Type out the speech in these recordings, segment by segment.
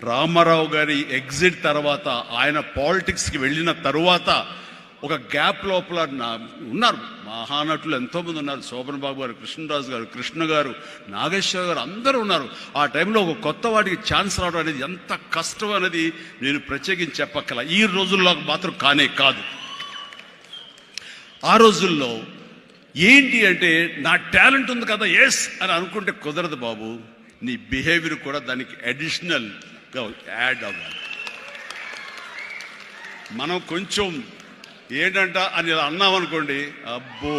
రామారావు గారి ఎగ్జిట్ తర్వాత ఆయన పాలిటిక్స్కి వెళ్ళిన తరువాత ఒక గ్యాప్ లోపల నా ఉన్నారు. మహానటులు ఎంతోమంది ఉన్నారు. శోభన్ బాబు గారు కృష్ణరాజు గారు కృష్ణ గారు నాగేశ్వర గారు అందరూ ఉన్నారు. ఆ టైంలో ఒక కొత్త వాడికి ఛాన్స్ రావడం అనేది ఎంత కష్టం అనేది నేను ప్రత్యేకించి చెప్పక్కల. ఈ రోజుల్లో మాత్రం కానే కాదు. ఆ రోజుల్లో ఏంటి అంటే నా టాలెంట్ ఉంది కదా ఎస్ అని అనుకుంటే కుదరదు బాబు. నీ బిహేవియర్ కూడా దానికి అడిషనల్ యాడ్ అవ్వాలి మనం కొంచెం ఏంటంట అని అన్నాం అనుకోండి అబ్బో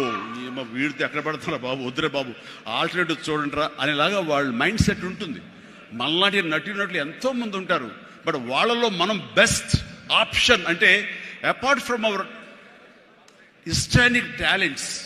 ఏమో వీడితో ఎక్కడ పడుతున్నా బాబు? వద్దురే బాబు ఆల్టర్నేటివ్ చూడండిరా అనేలాగా వాళ్ళ మైండ్ సెట్ ఉంటుంది. మనలాంటి నటినట్లు ఎంతో మంది ఉంటారు. బట్ వాళ్ళలో మనం బెస్ట్ ఆప్షన్ అంటే apart from our histrionic talents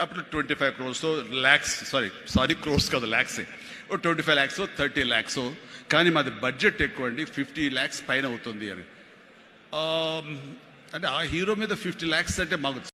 అప్పుడు twenty five crores lakhs sorry sorry crores కాదు ల్యాక్సే twenty five lakhs thirty lakhs కానీ మాది బడ్జెట్ ఎక్కువ అండి ఫిఫ్టీ ల్యాక్స్ పైన అవుతుంది అని. Um, అంటే ఆ హీరో మీద ఫిఫ్టీ ల్యాక్స్ అంటే మాకు